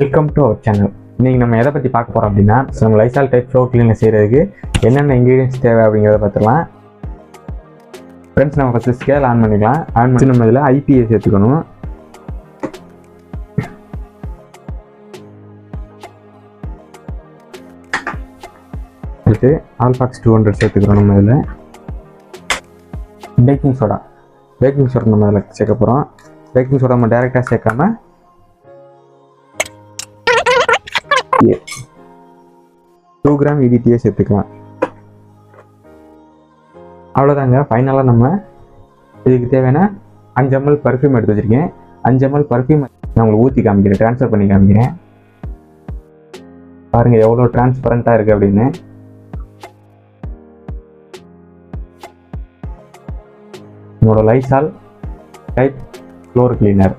Welcome to our channel இன்னைக்கு நம்ம எதை பற்றி பார்க்க போகிறோம் அப்படின்னா நம்ம லைசால் டைப் ஃப்ளோ கிளீனர் செய்கிறதுக்கு என்னென்ன இன்க்ரீடியன்ஸ் தேவை அப்படிங்கிறத பார்த்துக்கலாம் ஃப்ரெண்ட்ஸ் நம்ம ஃபஸ்ட்டு ஸ்கேல் ஆன் பண்ணிக்கலாம். ஆன் பண்ணி நம்ம இதில் ஐபிஎஸ் சேர்த்துக்கணும். அடுத்து ஆல்பாக்ஸ் டூ ஹண்ட்ரட் சேர்த்துக்கிறோம் நம்ம இதில். பேக்கிங் சோடா பேக்கிங் சோடா நம்ம இதில் சேர்க்க போகிறோம் பேக்கிங் சோடா நம்ம டேரெக்டாக EDTA டூ கிராம் EDTA சேர்த்துக்கலாம். அவ்வளோதாங்க. ஃபைனலாக நம்ம இதுக்கு தேவையான அஞ்சு எம்எல் பர்ஃப்யூம் எடுத்து வச்சுருக்கேன். அஞ்சு எம்எல் பர்ஃப்யூம் நான் உங்களுக்கு ஊற்றி காமிக்கிறேன் ட்ரான்ஸ்ஃபர் பண்ணி காமிக்கிறேன். பாருங்கள் எவ்வளோ டிரான்ஸ்பரண்ட்டாக இருக்குது அப்படின்னு. என்னோட லைசால் டைப் ஃப்ளோர் கிளீனர்